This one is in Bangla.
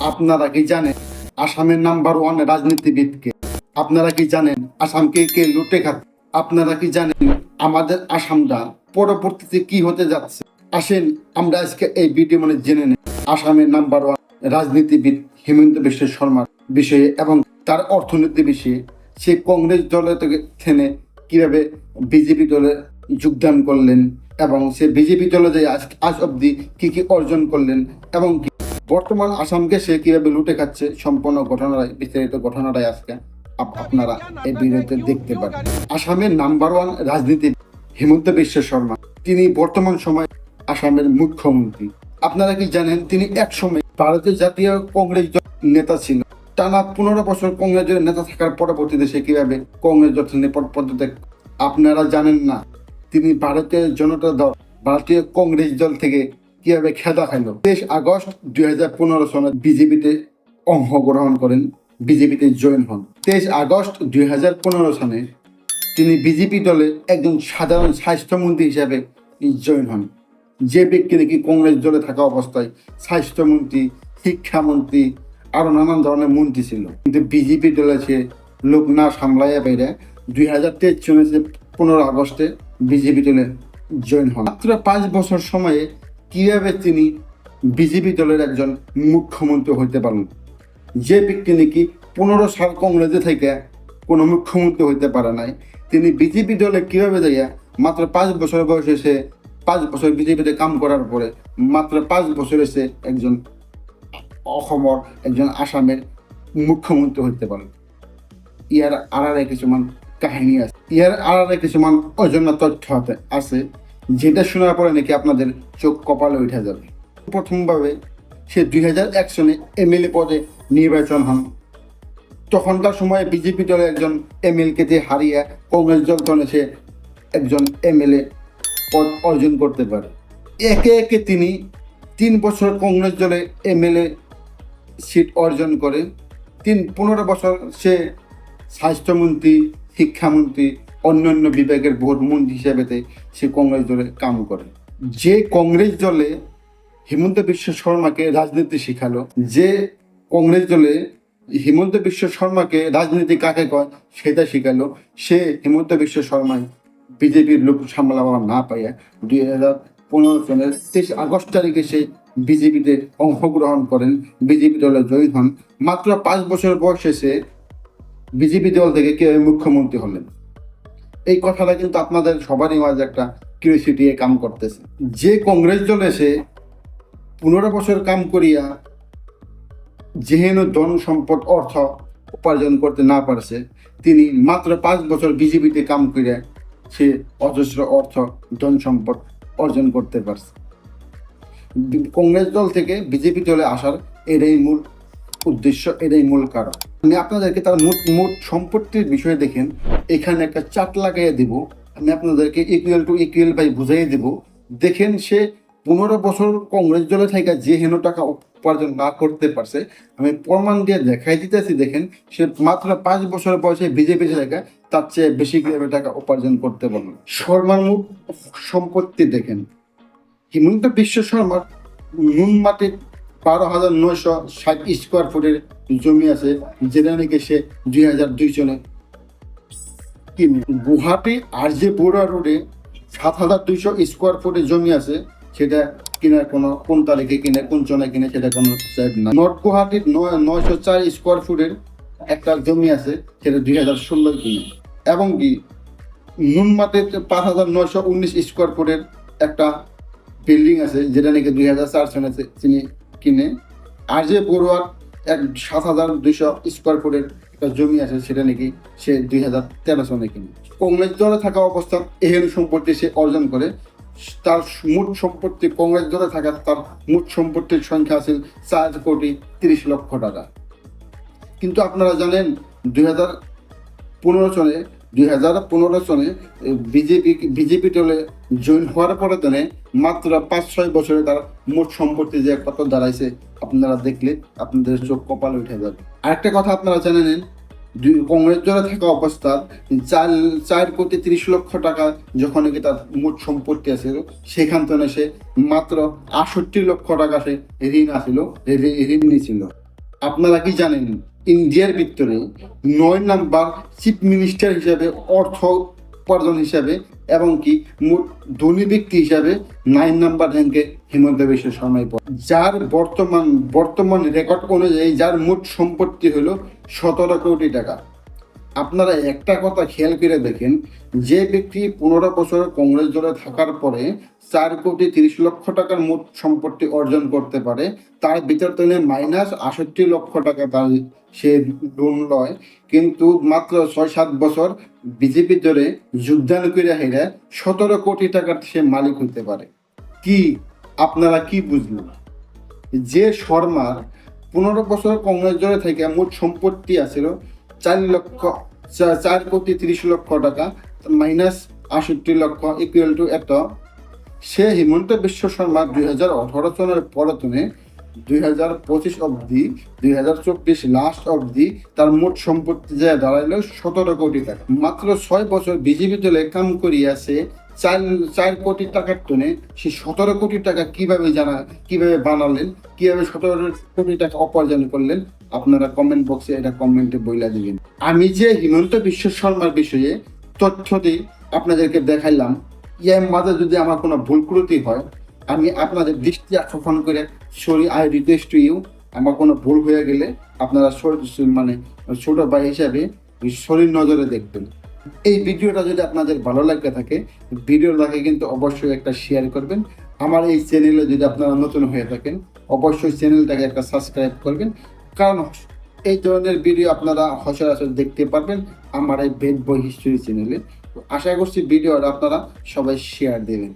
আপনারা কি জানেন আসামের নাম্বার ওয়ান রাজনীতিবিদকে? আপনারা কি জানেন আসামকে কে লুটে খাচ্ছে? আপনারা কি জানেন আমাদের আসামটা পরবর্তীতে কি হতে যাচ্ছে? আসেন আমরা আজকে এই ভিডিও মানে জেনে নেই। আসামের নাম্বার ওয়ান রাজনীতিবিদ হেমন্ত বিশ্ব শর্মার বিষয়ে এবং তার অর্থনীতি বিষয়ে সে কংগ্রেস দলের থেকে থেনে কীভাবে বিজেপি দলে যোগদান করলেন এবং সে বিজেপি দলে যে আজ আজ অব্দি কি কি অর্জন করলেন এবং বর্তমান আসামকে সে কীভাবে লুটে খাচ্ছে সম্পূর্ণ ঘটনাটাই, বিস্তারিত ঘটনাটাই আজকে আপনারা এই ভিডিওতে দেখতে পারেন। আসামের নাম্বার ওয়ান রাজনীতি হিমন্ত বিশ্ব শর্মা। তিনি বর্তমান সময়ে আসামের মুখ্যমন্ত্রী। আপনারা কি জানেন, তিনি এক সময় ভারতীয় জাতীয় কংগ্রেস নেতা ছিল টানা পনেরো বছর কংগ্রেস দলের নেতা থাকার পরবর্তীতে সে কীভাবে কংগ্রেস দল থেকে পদত্যাগ আপনারা জানেন না। তিনি ভারতীয় জনতা দল, ভারতীয় কংগ্রেস দল থেকে কীভাবে খেদা খাইল তেইশ আগস্ট দুই হাজার পনেরো সনে বিজেপিতে অংশগ্রহণ করেন বিজেপিতে জয়েন হন। তেইশ আগস্ট দুই হাজার পনেরো সনে তিনি বিজেপি দলে একজন সাধারণ স্বাস্থ্যমন্ত্রী হিসাবে জয়েন হন। যে ব্যক্তি নাকি কংগ্রেস দলে থাকা অবস্থায় স্বাস্থ্যমন্ত্রী শিক্ষামন্ত্রী আরও নানান ধরনের মন্ত্রী ছিল। কিন্তু বিজেপি দলে সে লোক না সামলাইয়া বাইরে দুই হাজার তেইশ সনে পনেরো আগস্টে বিজেপি দলে জয়েন হন মাত্র পাঁচ বছর সময়ে কীভাবে তিনি বিজেপি দলের একজন মুখ্যমন্ত্রী হইতে পারেন? যে ব্যক্তি নাকি পনেরো সাল কংগ্রেসে থেকে কোনো মুখ্যমন্ত্রী হইতে পারে নাই, তিনি বিজেপি দলে কীভাবে যাইয়া মাত্র পাঁচ বছর বয়সে সে পাঁচ বছর বিজেপিতে কাম করার পরে মাত্র পাঁচ বছরে সে একজন অসমৰ একজন আসামের মুখ্যমন্ত্রী হইতে পারে ইয়ার আড়ারে কিছুমান কাহিনী আছে। ইয়ার আড়ারে কিছুমান অজনা তথ্য আছে যেটা শোনার পরে নাকি আপনাদের চোখ কপালে উঠে যাবে। প্রথমভাবে সে দুই হাজার এক সনে এমএলএ পদে নির্বাচন হন। তখনকার সময়ে বিজেপি দলের একজন এমএলকে তে হারিয়ে কংগ্রেস দল দলে সে একজন এমএলএ পদ অর্জন করতে পারে। একে একে তিনি তিন বছর কংগ্রেস দলে এমএলএ সিট অর্জন করে তিন, পনেরো বছর সে স্বাস্থ্যমন্ত্রী, শিক্ষামন্ত্রী অন্যান্য বিভাগের ভোট মন্ত্রী হিসেবেতে সে কংগ্রেস দলে কাম করে। যে কংগ্রেস দলে হিমন্ত বিশ্ব শর্মাকে রাজনীতি শিখালো, যে কংগ্রেস দলে হিমন্ত বিশ্ব শর্মাকে রাজনীতি কাকে কয় সেটা শিখালো, সে হিমন্ত বিশ্ব শর্মায় বিজেপির লোক সামলাবার না পাইয়া দুই হাজার পনেরো সনের তেইশ আগস্ট তারিখে সে বিজেপিতে অংশগ্রহণ করেন, বিজেপি দলে জয়ী হন। মাত্র পাঁচ বছর বয়সে সে বিজেপি দল থেকে কেউ মুখ্যমন্ত্রী হলেন? এই কথাটা কিন্তু আপনাদের সবারই মাঝে একটা কিউরিসিটি কাম করতেছে। যে কংগ্রেস দল এসে পনেরো বছর কাম করিয়া যেহেন ধন সম্পদ অর্থ উপার্জন করতে না পারছে, তিনি মাত্র পাঁচ বছর বিজেপিতে কাম করে সে অজস্র অর্থ, ধন সম্পদ অর্জন করতে পারছে। কংগ্রেস দল থেকে বিজেপি দলে আসার এটাই মূল উদ্দেশ্য, এটাই মূল কারণ। আমি আপনাদেরকে তার মোট মোট সম্পত্তির বিষয়ে দেখেন। এখানে একটা চাট লাগাইয়ে দিব। আমি আপনাদেরকে ইকুয়াল টু ইকুয়াল বাই বুঝাই দিব। দেখেন সে পনেরো বছর কংগ্রেস দলে থেকে যে হেন টাকা উপার্জন না করতে পারছে, আমি প্রমাণ দিয়ে দেখাই দিতেছি, দেখেন, সে মাত্র পাঁচ বছর বয়সে বিজেপি থেকে তার চেয়ে বেশি টাকা উপার্জন করতে পারল শর্মার মুখ সম্পত্তি দেখেন। হিমন্ত বিশ্ব শর্মার নুন মাটি বারো হাজার নয়শো ষাট স্কোয়ার ফুটের জমি আছে, যেটা নাকি সে দুই হাজার দুই সনে গুহাটি আর যে বড়ুয়া রোডে সাত হাজার দুইশো স্কোয়ার ফুটের জমি আছে, সেটা কিনার কোনো, কোন তারিখে কিনে, কোন চনে কিনে, সেটা কোনো না নর্থ গুয়াহাটির নয় নয়শো চার স্কোয়ার ফুটের একটা জমি আছে, সেটা দুই হাজার ষোলোয় কিনে। এবং কি নুনমাটিতে পাঁচ হাজার নয়শো উনিশ স্কোয়ার ফুটের একটা বিল্ডিং আছে, যেটা নাকি দুই হাজার চার সনে তিনি কিনে। আর যে বড়ুয়ার এক সাত হাজার দুইশো স্কোয়ার ফুটের একটা জমি আছে, সেটা নাকি সে দুই হাজার তেরো সনে কিনে কংগ্রেস দলে থাকা অবস্থা এহেন সম্পত্তি সে অর্জন করে, তার মোট সম্পত্তি, কংগ্রেস দলে থাকা তার মোট সম্পত্তির সংখ্যা আছে চার কোটি তিরিশ লক্ষ টাকা। কিন্তু আপনারা জানেন দুই হাজার পনেরো সনে দুই হাজার পনেরো সনে বিজেপি বিজেপি দলে জয়েন হওয়ার পরে তেনে মাত্র পাঁচ ছয় বছরে তার মোট সম্পত্তি যে কত দাঁড়াইছে আপনারা দেখলে আপনাদের চোখ কপাল উঠে যাবে। আরেকটা কথা আপনারা জেনে নেন কংগ্রেস দলে থাকা অবস্থা চার চার কোটি তিরিশ লক্ষ টাকা যখন নাকি তার মোট সম্পত্তি আছে, সেখান থেকে সে মাত্র আষট্টি লক্ষ টাকা সে ঋণ আসিল ঋণ নিয়েছিল আপনারা কি জানেন? ইন্ডিয়ার ভিতরে নয় নাম্বার চিফ মিনিস্টার হিসাবে অর্থ উপার্জন হিসাবে এবং কি মোট ধনী ব্যক্তি হিসাবে নাইন নাম্বার র্যাঙ্কে হিমন্ত বিশ্ব শর্মাই পড়ে। যার বর্তমান বর্তমান রেকর্ড অনুযায়ী যার মোট সম্পত্তি হলো সতেরো কোটি টাকা। আপনারা একটা কথা খেয়াল করে দেখেন, যে ব্যক্তি পনেরো বছর কংগ্রেস দলে থাকার পরে চার কোটি তিরিশ লক্ষ টাকার মোট সম্পত্তি অর্জন করতে পারে, তার ভিতর থেকে মাইনাস আষট্টি লক্ষ টাকা তার সে লোন লয়। কিন্তু মাত্র ছয় সাত বছর বিজেপি দলে যোগদান করে হেরে সতেরো কোটি টাকার সে মালিক হতে পারে। কি আপনারা কি বুঝলেন? যে শর্মার পনেরো বছর কংগ্রেস দলে থেকে মোট সম্পত্তি আছিল চার লক্ষ চার কোটি তিরিশ লক্ষ টাকা, মাইনাস আষট্টি লক্ষ ইকুয়াল টু এত। সে হিমন্ত বিশ্ব শর্মা দুই হাজার অঠারো সনের পরতনে দুই হাজার পঁচিশ অবধি, দুই হাজার চব্বিশ লাস্ট অবধি তার মোট সম্পত্তি যা দাঁড়াইল সতেরো কোটি টাকা। মাত্র ছয় বছর বিজেপি দলে কাম করিয়াছে চার চার কোটি টাকার টনে। সে সতেরো কোটি টাকা কীভাবে জানা, কীভাবে বানালেন, কীভাবে সতেরো কোটি টাকা উপার্জন করলেন, আপনারা কমেন্ট বক্সে এটা কমেন্টে বইলা দিবেন। আমি যে হিমন্ত বিশ্ব শর্মার বিষয়ে তথ্য দিই আপনাদেরকে দেখাইলাম, ইয়ার মাঝে যদি আমার কোনো ভুল ত্রুটি হয়, আমি আপনাদের দৃষ্টি আকর্ষণ করে sorry I request to you আমার কোনো ভুল হয়ে গেলে আপনারা মানে ছোট ভাই হিসাবে শরীর নজরে দেখবেন। এই ভিডিওটা যদি আপনাদের ভালো লাগে থাকে ভিডিওটাকে কিন্তু অবশ্যই একটা শেয়ার করবেন। আমার এই চ্যানেলে যদি আপনারা নতুন হয়ে থাকেন, অবশ্যই চ্যানেলটাকে একটা সাবস্ক্রাইব করবেন। কারণ এই ধরনের ভিডিও আপনারা সচরাচর দেখতে পারবেন আমার এই বেদ বই হিস্ট্রি চ্যানেলে আশা করছি ভিডিওটা আপনারা সবাই শেয়ার দেবেন।